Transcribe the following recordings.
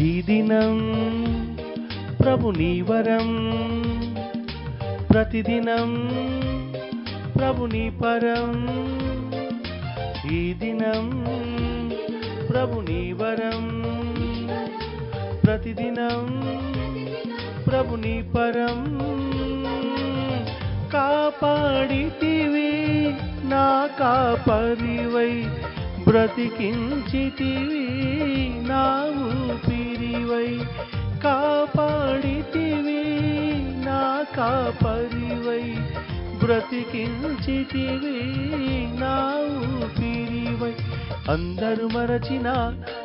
ఈ దినం ప్రభు నీ వరం. ప్రతిదినం ప్రభు నీ పరం. ఈ దినం ప్రభు నీ వరం. ప్రతిదినం ప్రభు నీ పరం. కాపాడితివి నా కాపరివై బ్రతికించితివి నావు ఊపిరివై కాపాడితివి నా కాపరివై బ్రతికించితివి నా ఊపిరివై. అందరు మరచిన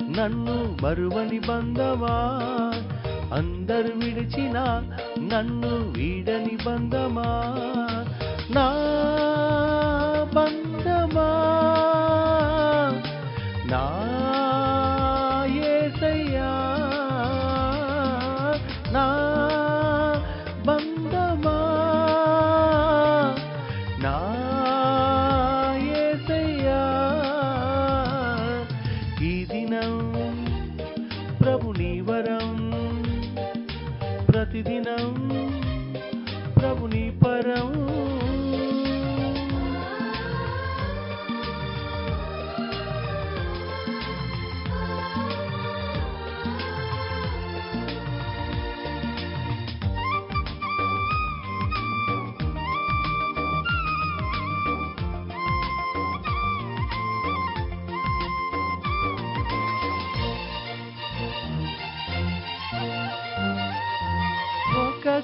నన్ను మరువని బంధమా? అందరు విడిచిన నన్ను వీడని బంధమా? నా ఈ దినం ప్రభు వరం. ప్రతిదినం ప్రభుని పరం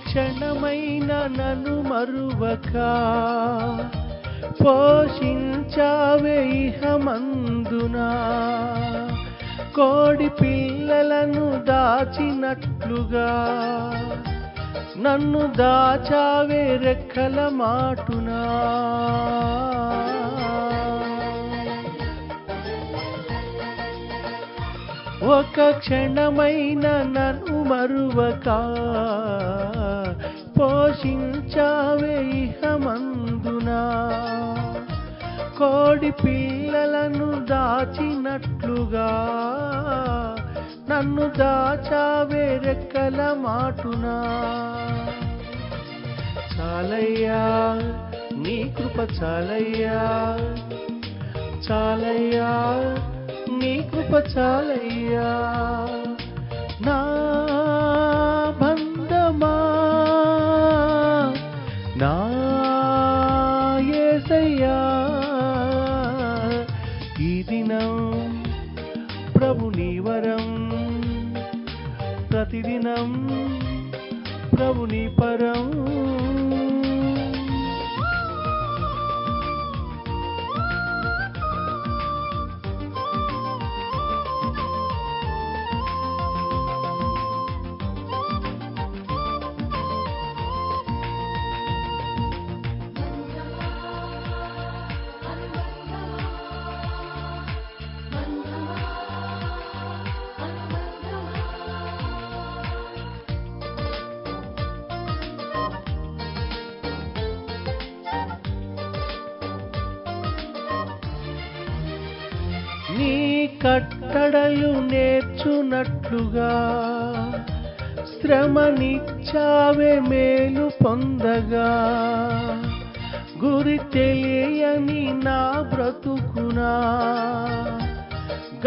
క్షణమైన నన్ను మరువక. పోషించావే ఇహమందునా. కోడి పిల్లలను దాచినట్లుగా. నన్ను దాచావే రెక్కల మాటునా. ఒక క్షణమైన నన్ను మరువకా. పోషించావే ఇహమందునా. కోడి పిల్లలను దాచినట్లుగా నన్ను దాచావే రెక్కల మాటునా. చాలయ్యా నీ కృప చాలయ్యా. చాలయ్యా నీ కృప చాలయ్యా. ధ్యానం ప్రభుని పరం కట్టడలు నేర్చునట్లుగా శ్రమనిచ్చావే మేలు పొందగా. గురి తెలియని నా బ్రతుకునా.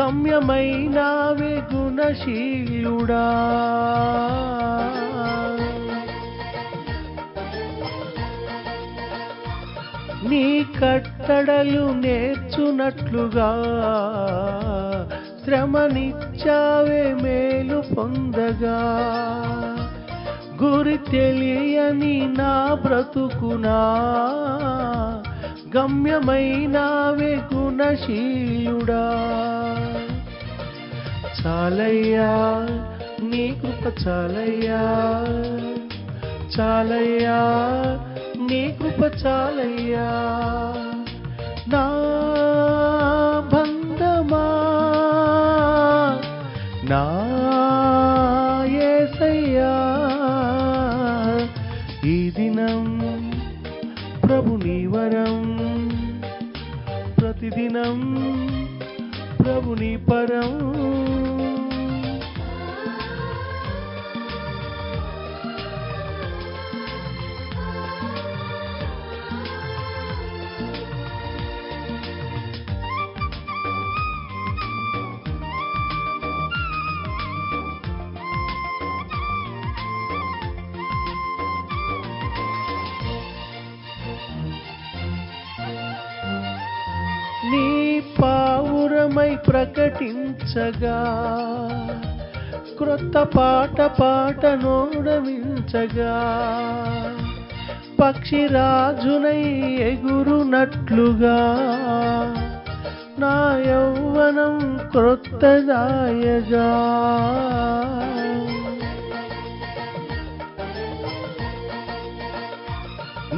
గమ్యమైనావే గుణశీలుడా. నీ కట్టడలు నేర్చునట్లుగా. శ్రమనిచ్చావే మేలు పొందగా. గురి తెలియని నా బ్రతుకునా. గమ్యమైనావే గుణశీలుడా. చాలయ్యా నీ కృప చాలయ్యా. చాలయ్యా నీ కృప చాలయ్యా. నా నా యేసయ్యా ఈ దినం ప్రభు నీ వరం. ప్రతిదినం ప్రభు నీ పరం. పావురమై ప్రకటించగా క్రొత్త పాట పాట నోడమించగా పక్షిరాజునై ఎగురునట్లుగా నా యౌవనం క్రొత్తదాయగా.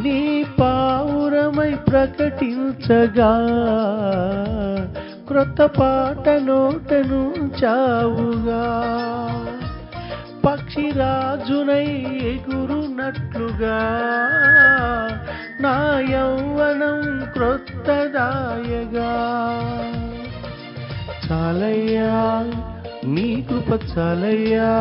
నీ పావురమై ప్రకటించగా క్రొత్త పాట నోటను చావుగా. పక్షి రాజునై ఎగురునట్లుగా. నా యౌవనం క్రొత్తదాయగా. చాలయ్యా నీ కృప చాలయ్యా.